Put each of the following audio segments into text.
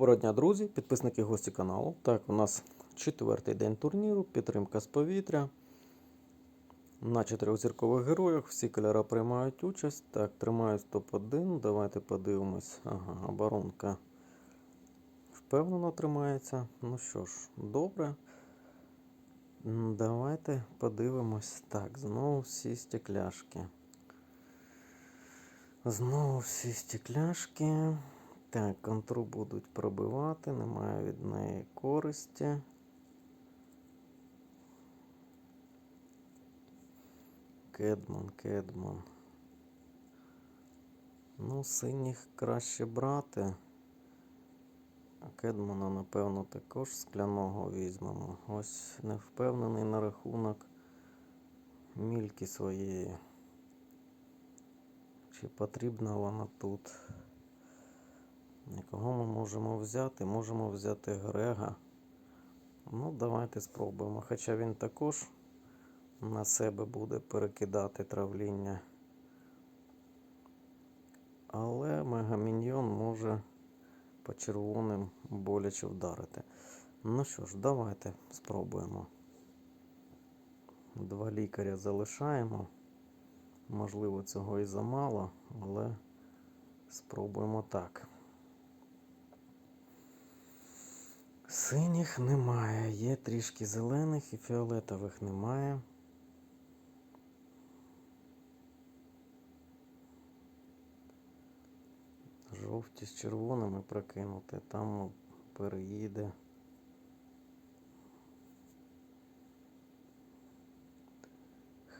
Доброго дня, друзі, підписники гості каналу. Так, у нас четвертий день турніру, підтримка з повітря. На чотирьохзіркових героях всі кольори приймають участь. Так, тримаюсь топ-1. Давайте подивимось. Ага, оборонка впевнено тримається. Ну що ж, добре. Давайте подивимось. Так, знову всі стекляшки. Знову всі стекляшки. Так, контру будуть пробивати, немає від неї користі. Кедман, кедман. Ну, синіх краще брати. А кедмана, напевно, також скляного візьмемо. Ось не впевнений на рахунок мільки своєї. Чи потрібна вона тут? Кого ми можемо взяти? Можемо взяти Грега. Ну, давайте спробуємо. Хоча він також на себе буде перекидати травління. Але Мегаміньйон може по червоним боляче вдарити. Ну що ж, давайте спробуємо. Два лікаря залишаємо. Можливо, цього і замало, але спробуємо так. Синіх немає, є трішки зелених і фіолетових немає. Жовті з червоними прокинути, там переїде.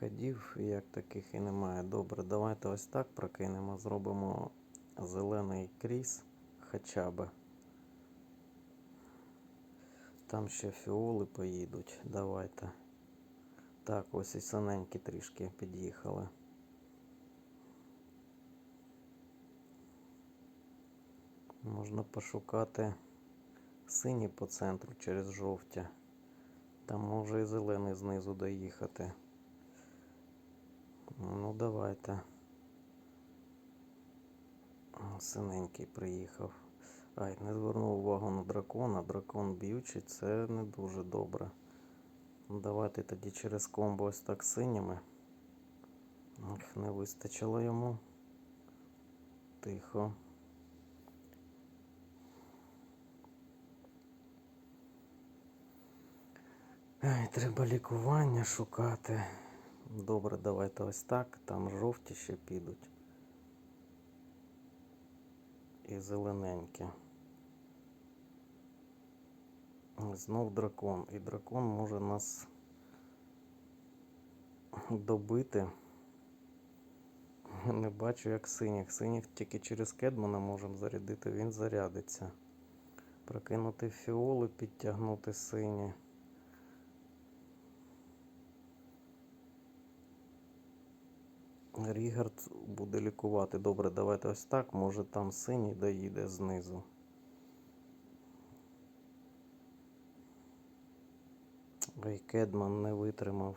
Ходів як таких і немає. Добре, давайте ось так прокинемо. Зробимо зелений кріс хоча б. Там ще фіоли поїдуть. Давайте. Так, ось і синенькі трішки під'їхали. Можна пошукати сині по центру через жовті. Там може і зелений знизу доїхати. Ну, давайте. Синенький приїхав. Ай, не звернув увагу на дракона. Дракон б'ючий, це не дуже добре. Ну, Давайте тоді через комбо ось так синіми. Ах, не вистачило йому. Тихо. Ай, треба лікування шукати. Добре, давайте ось так. Там жовті ще підуть. І зелененькі. Знов дракон. І дракон може нас добити. Не бачу, як синіх. Синіх тільки через кедмана можемо зарядити, він зарядиться. Прокинути фіоли, підтягнути сині. Рігард буде лікувати. Добре, давайте ось так. Може там синій доїде знизу. Ой, Кедман не витримав.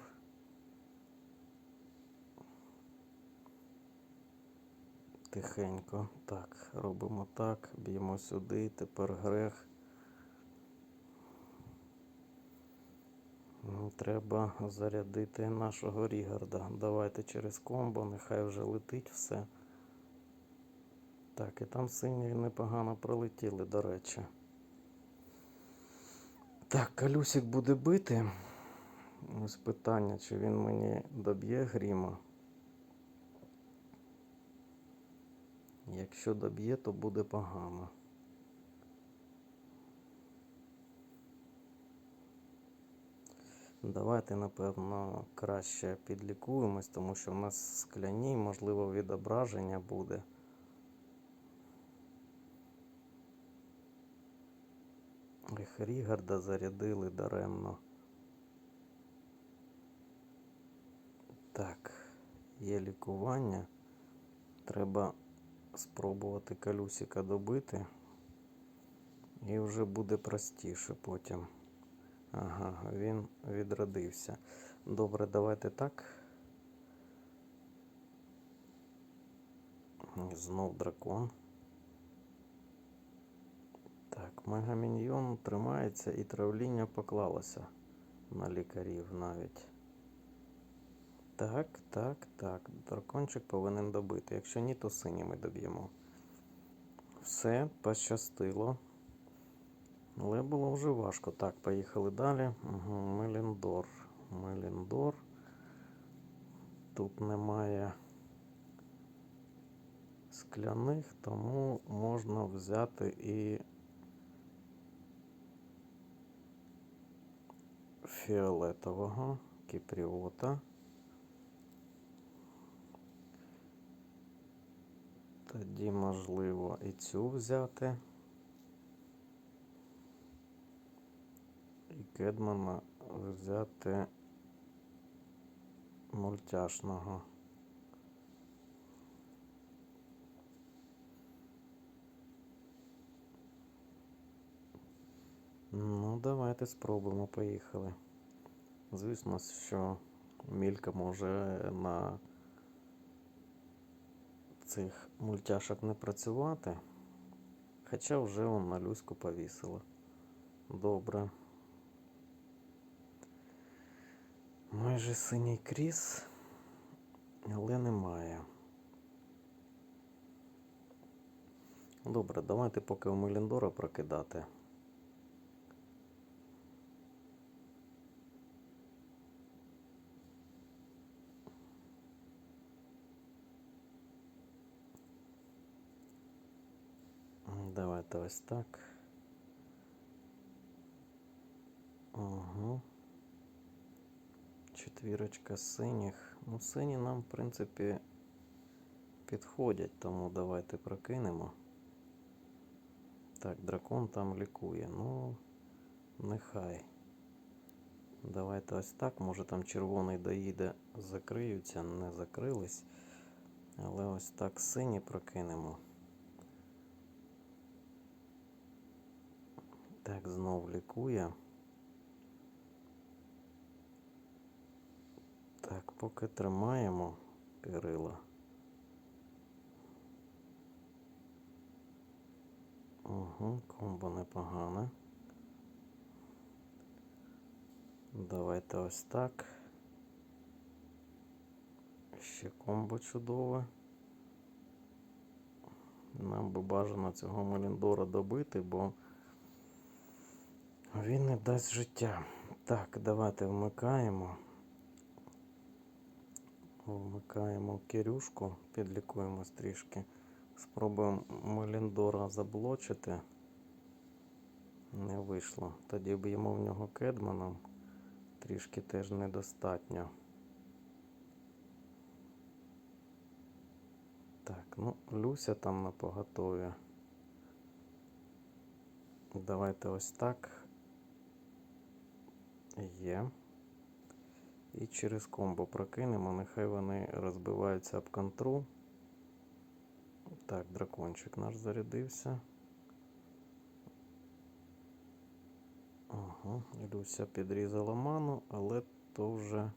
Тихенько. Так, робимо так. Б'ємо сюди. Тепер грех. Треба зарядити нашого Рігарда. Давайте через комбо, нехай вже летить все. Так, і там сині непогано пролетіли, до речі. Так, Калюсик буде бити. Ось питання, чи він мені доб'є гріма. Якщо доб'є, то буде погано. Давайте, напевно, краще підлікуємось, тому що в нас скляні, можливо, відображення буде. Ех, Рігарда зарядили даремно. Так, є лікування. Треба спробувати калюсика добити. І вже буде простіше потім. Ага, він відродився. Добре, давайте так. Знов дракон. Так, мегаміньйон тримається і травління поклалося на лікарів навіть. Так, так, так. Дракончик повинен добити. Якщо ні, то синіми доб'ємо. Все, пощастило. Але було вже важко. Так, поїхали далі. Угу, Меліндор. Меліндор. Тут немає скляних, тому можна взяти і фіолетового кіпріота. Тоді можливо і цю взяти. І Кедмана взяти мультяшного. Ну, давайте спробуємо, поїхали. Звісно, що мілька може на цих мультяшок не працювати. Хоча вже он на Люську повісила. Добре. Майже синій кріс, але немає. Добре, давайте поки у Меліндора прокидати. М, ось так. Угу. Четвірочка синіх. Ну, сині нам, в принципі, підходять, тому давайте прокинемо. Так, дракон там лікує. Ну, нехай. Давайте ось так. Може там червоний доїде, закриються, не закрились. Але ось так сині прокинемо. Так, знов лікує. Так, поки тримаємо Кирила. Угу, комбо непогане. Давайте ось так. Ще комбо чудове. Нам би бажано цього Меліндора добити, бо він не дасть життя. Так, давайте вмикаємо. Вмикаємо Кирюшку, підлікуємось трішки. Спробуємо Меліндора заблочити. Не вийшло. Тоді б'ємо в нього кедманом. Трішки теж недостатньо. Так, ну, Люся там на поготові. Давайте ось так. Є. І через комбо прокинемо, нехай вони розбиваються об контру. Так, дракончик наш зарядився. Ага, Люся підрізала ману, але то вже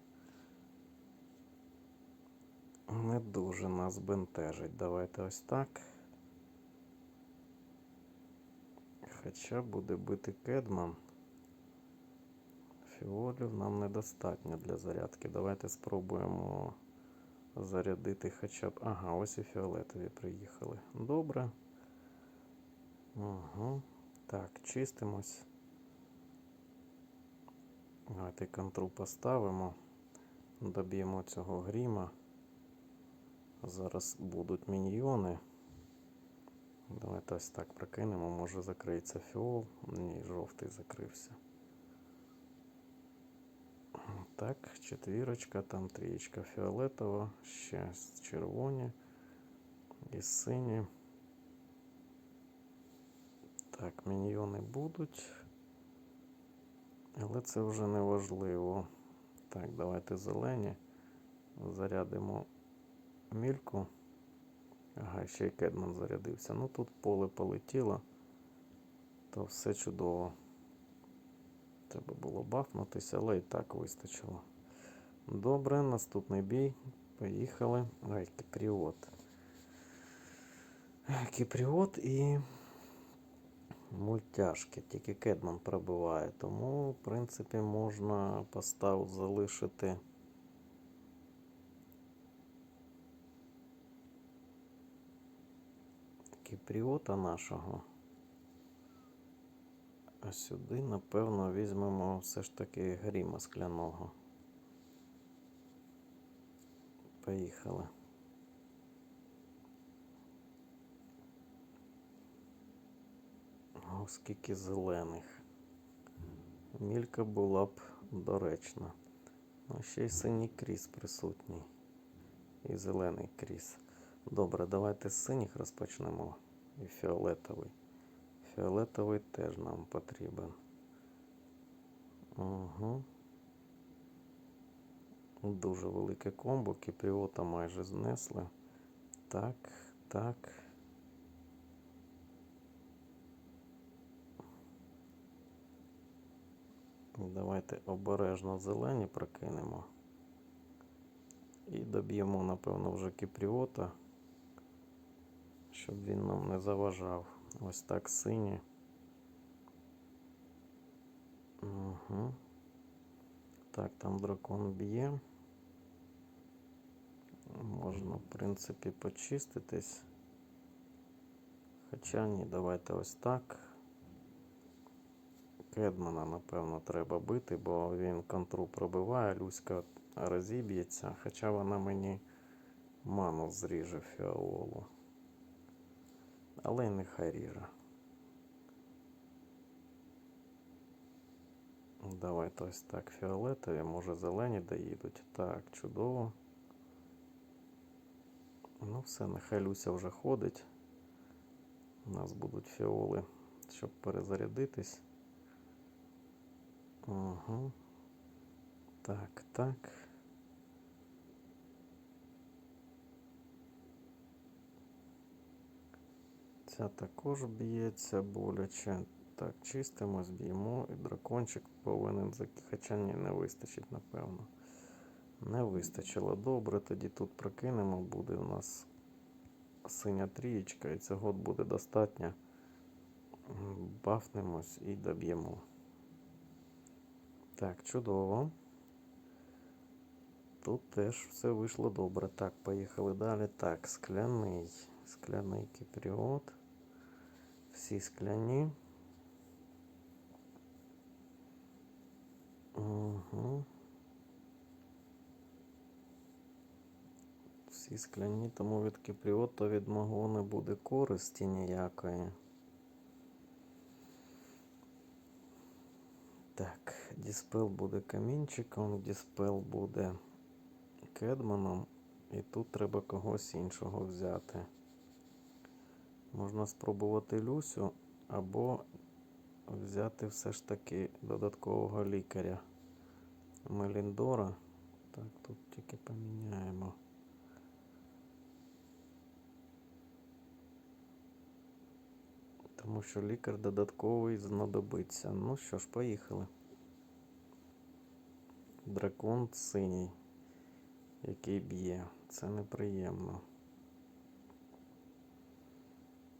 не дуже нас бентежить. Давайте ось так. Хоча буде бити Кедман. Фіолів нам недостатньо для зарядки. Давайте спробуємо зарядити хоча б. Ага, ось і фіолетові приїхали. Добре. Угу. Так, чистимось. Давайте контру поставимо. Доб'ємо цього гріма. Зараз будуть міньйони. Давайте ось так прокинемо. Може закриється фіол. Ні, жовтий закрився. Так, четвірочка, там трієчка фіолетова, ще червоні і сині. Так, міньйони будуть. Але це вже не важливо. Так, давайте зелені. Зарядимо мільку. Ага, ще й Кедман зарядився. Ну тут поле полетіло, то все чудово. Треба було бафнутися, але і так вистачило. Добре, наступний бій. Поїхали. Ай, Кіпріот. Кіпріот і мультяшки, тільки Кедман пробиває, тому, в принципі, можна поставу залишити. Кіпріота нашого. А сюди, напевно, візьмемо все ж таки гріма скляного. Поїхали. О, скільки зелених. Мілька була б доречна. Ну, ще й синій кріс присутній. І зелений кріс. Добре, давайте з синіх розпочнемо. І фіолетовий. Фіолетовий теж нам потрібен. Угу. Дуже велике комбо. Кіпріота майже знесли. Так, так. Давайте обережно зелені прокинемо. І доб'ємо, напевно, вже кіпріота, щоб він нам не заважав. Ось так сині. Угу. Так, там дракон б'є. Можна, в принципі, почиститись. Хоча ні, давайте ось так. Кедмана, напевно, треба бити, бо він контру пробиває, Люська розіб'ється, хоча вона мені ману зріже фіололу. Але й нехай ріже. Давайте ось так фіолетові, може зелені доїдуть. Так, чудово. Ну все, нехай Люся вже ходить. У нас будуть фіоли, щоб перезарядитись. Угу. Так, так. Ця також б'ється боляче. Так, чистимо, зб'ємо, і дракончик повинен Хоча ні, не вистачить, напевно. Не вистачило. Добре, тоді тут прокинемо, буде у нас синя трієчка, і цього буде достатньо. Бафнемось і доб'ємо. Так, чудово. Тут теж все вийшло добре. Так, поїхали далі. Так, скляний. Скляний кіпріот. Всі скляні. Угу. Всі скляні, тому від кіпріота від мого не буде користі ніякої. Так, Діспел буде камінчиком, Діспел буде кедманом, і тут треба когось іншого взяти. Можна спробувати Люсю або взяти все ж таки додаткового лікаря Меліндора. Так, тут тільки поміняємо. Тому що лікар додатковий знадобиться. Ну що ж, поїхали. Дракон синій, який б'є. Це неприємно.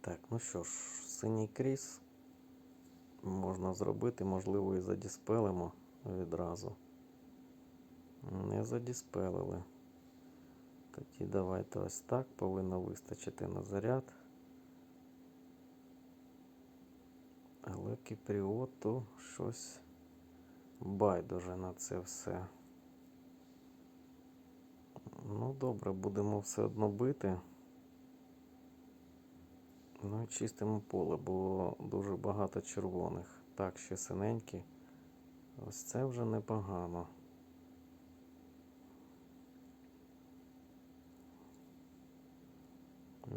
Так, ну що ж, синій кріс можна зробити, можливо, і задіспелимо відразу. Не задіспелили. Тоді давайте ось так. Повинно вистачити на заряд. Але кіпріоту щось байдуже на це все. Ну, добре, будемо все одно бити. Ну і чистимо поле, бо дуже багато червоних. Так, ще синенькі. Ось це вже непогано.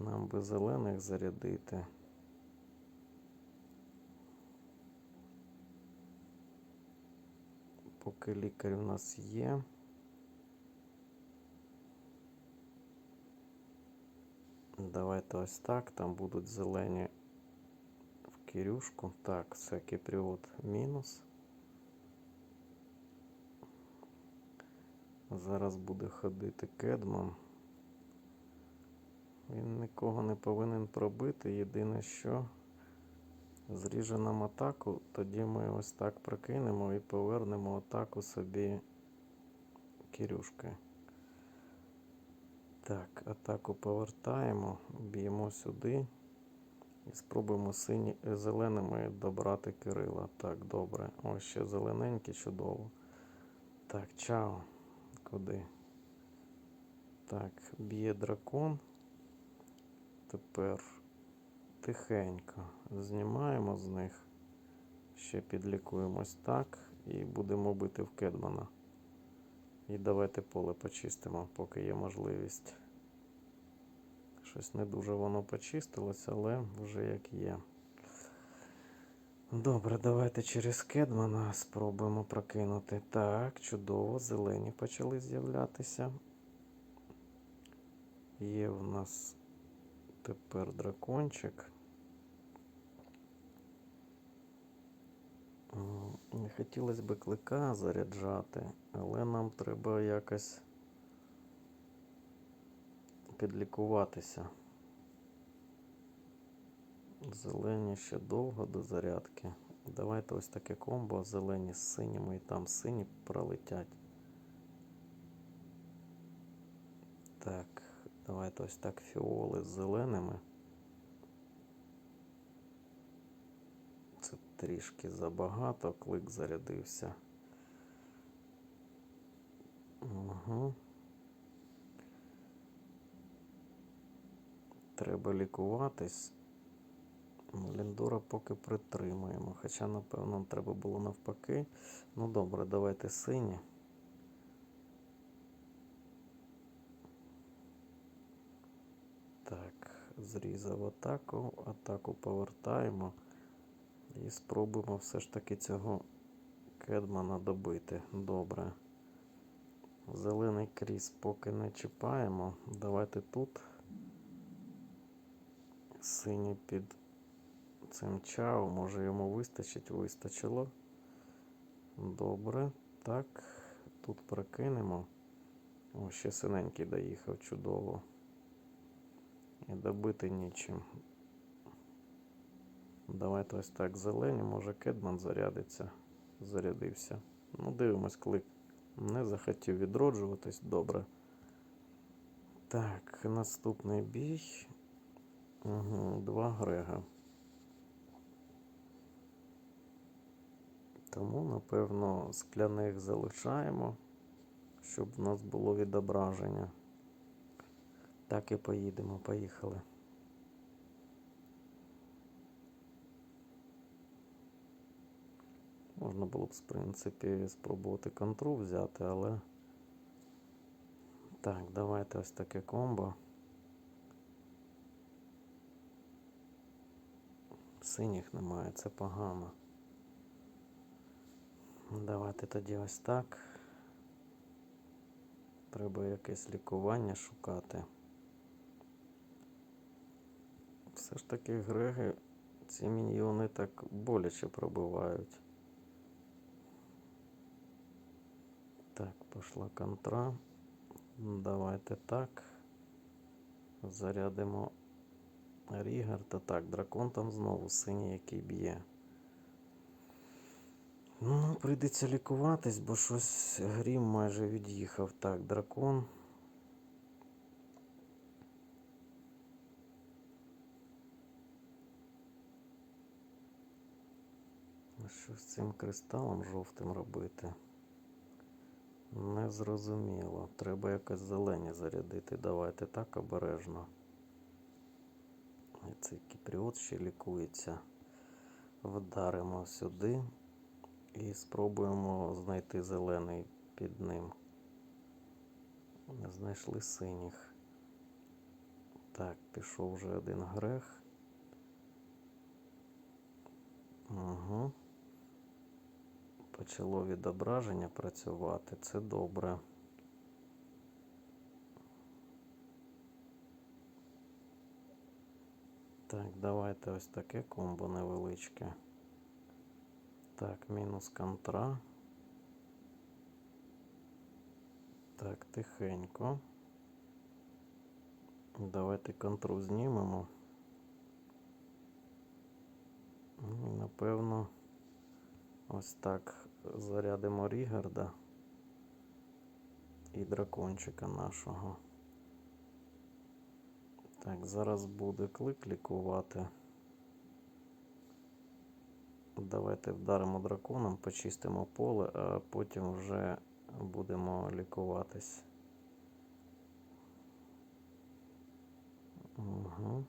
Нам би зелених зарядити. Поки лікар у нас є. Давайте ось так. Там будуть зелені в кирюшку. Так, все, кіпріот мінус. Зараз буде ходити кедман. Він нікого не повинен пробити. Єдине що Зріже нам атаку, тоді ми ось так прокинемо і повернемо атаку собі Кирюшки. Так, атаку повертаємо, б'ємо сюди і спробуємо сині, е, зеленими добрати Кирила. Так, добре. Ось ще зелененький, чудово. Так, чао. Куди? Так, б'є дракон. Тепер тихенько знімаємо з них. Ще підлікуємось так і будемо бити в Кедмана. І давайте поле почистимо, поки є можливість. Щось не дуже воно почистилось, але вже як є. Добре, давайте через Кедмана спробуємо прокинути. Так, чудово, зелені почали з'являтися. Є в нас тепер дракончик. Не хотілося б клика заряджати, але нам треба якось підлікуватися. Зелені ще довго до зарядки. Давайте ось таке комбо. Зелені з синіми і там сині пролетять. Так, давайте ось так фіоли з зеленими. Це трішки забагато, клик зарядився. Угу. Треба лікуватись. Ліндора поки притримуємо. Хоча, напевно, треба було навпаки. Ну добре, давайте сині. Так, зрізав атаку, атаку повертаємо і спробуємо все ж таки цього кедмана добити. Добре. Зелений кріс поки не чіпаємо. Давайте тут синій під цим чао. Може йому вистачить, вистачило. Добре. Так, тут прокинемо. О, ще синенький доїхав чудово. І добити нічим. Давайте ось так зелені, може Кедман зарядиться. Зарядився. Ну, дивимось, клик. Не захотів відроджуватись. Добре. Так, наступний бій. Угу, два Грега. Тому, напевно, скляних залишаємо, щоб в нас було відображення. Так і поїдемо, поїхали. Можна було б, в принципі, спробувати контру взяти, але. Так, давайте ось таке комбо. Синіх немає, це погано. Давайте тоді ось так. Треба якесь лікування шукати. Все ж таки Греги ці міньйони так боляче пробивають. Так, пішла контра. Давайте так. Зарядимо Рігарта. Так, дракон там знову синій, який б'є. Ну, прийдеться лікуватись, бо щось грім майже від'їхав. Так, дракон. Що з цим кристалом жовтим робити? Незрозуміло. Треба якось зелені зарядити. Давайте так обережно. Цей кіпріот ще лікується. Вдаримо сюди і спробуємо знайти зелений під ним. Знайшли синіх. Так, пішов вже один грех. Угу. Почало відображення працювати. Це добре. Так, давайте ось таке комбо невеличке. Так, мінус контра. Так, тихенько. Давайте контру знімемо. Ну, і, напевно, ось так зарядимо Рігарда і дракончика нашого. Так, зараз буде клик лікувати. Давайте вдаримо драконом, почистимо поле, а потім вже будемо лікуватись. Угу.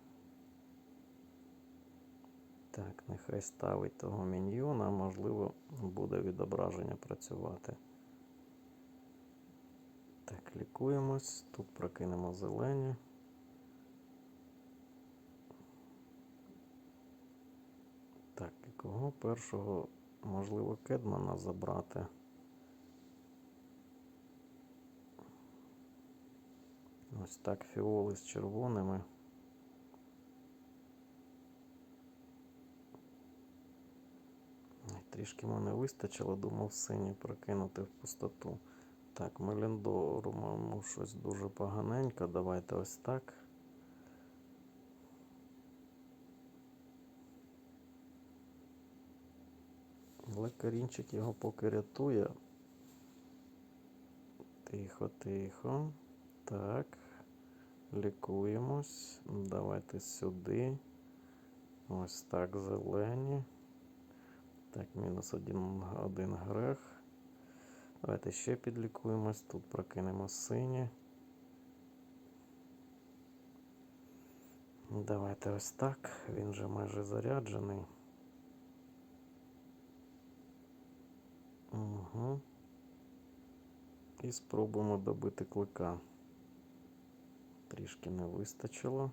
Так, нехай ставить того міньйона, можливо, буде відображення працювати. Так, лікуємось. Тут прокинемо зелені. Так, і кого першого, можливо, Кедмана забрати. Ось так фіоли з червоними. Ай, Трішки мене вистачило, думав синій прокинути в пустоту. Так, Меліндору, маємо щось дуже поганенько. Давайте ось так. Але корінчик його поки рятує. Тихо, тихо. Так. Лікуємось. Давайте сюди. Ось так, зелені. Так, мінус один, один грех. Давайте ще підлікуємось. Тут прокинемо сині. Давайте ось так. Він же майже заряджений. Угу. І спробуємо добити клика. Трішки не вистачило.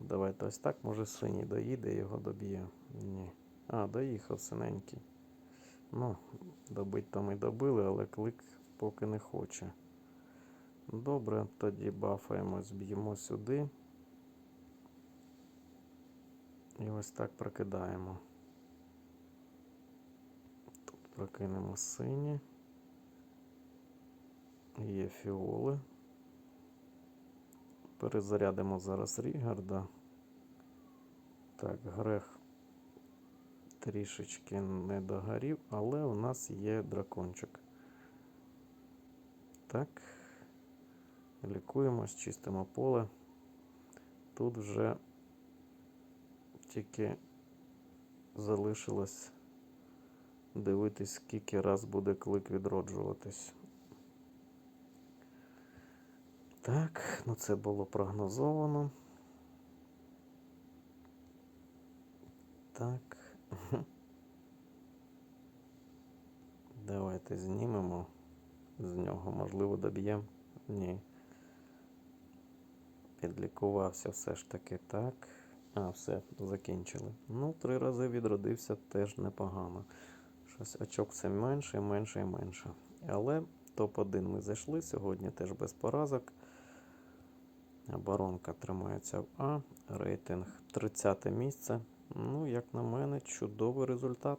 Давайте ось так. Може синій доїде, його доб'є. Ні. А, доїхав синенький. Ну, добить то ми добили, але клик поки не хоче. Добре, тоді бафаємось, б'ємо сюди. І ось так прокидаємо. Тут прокинемо сині. Є фіоли. Перезарядимо зараз Рігарда. Так, грех трішечки не догорів, але у нас є дракончик. Так, лікуємось, чистимо поле. Тут вже тільки залишилось дивитись, скільки раз буде клик відроджуватись. Так, ну це було прогнозовано. Так. Давайте знімемо з нього, можливо, доб'ємо. Ні. Підлікувався все ж таки так. А, все, закінчили. Ну, три рази відродився теж непогано. Щось очок все менше менше і менше. Але топ-1 ми зайшли сьогодні теж без поразок. Оборонка тримається в А. Рейтинг 30 місце. Ну, як на мене, чудовий результат.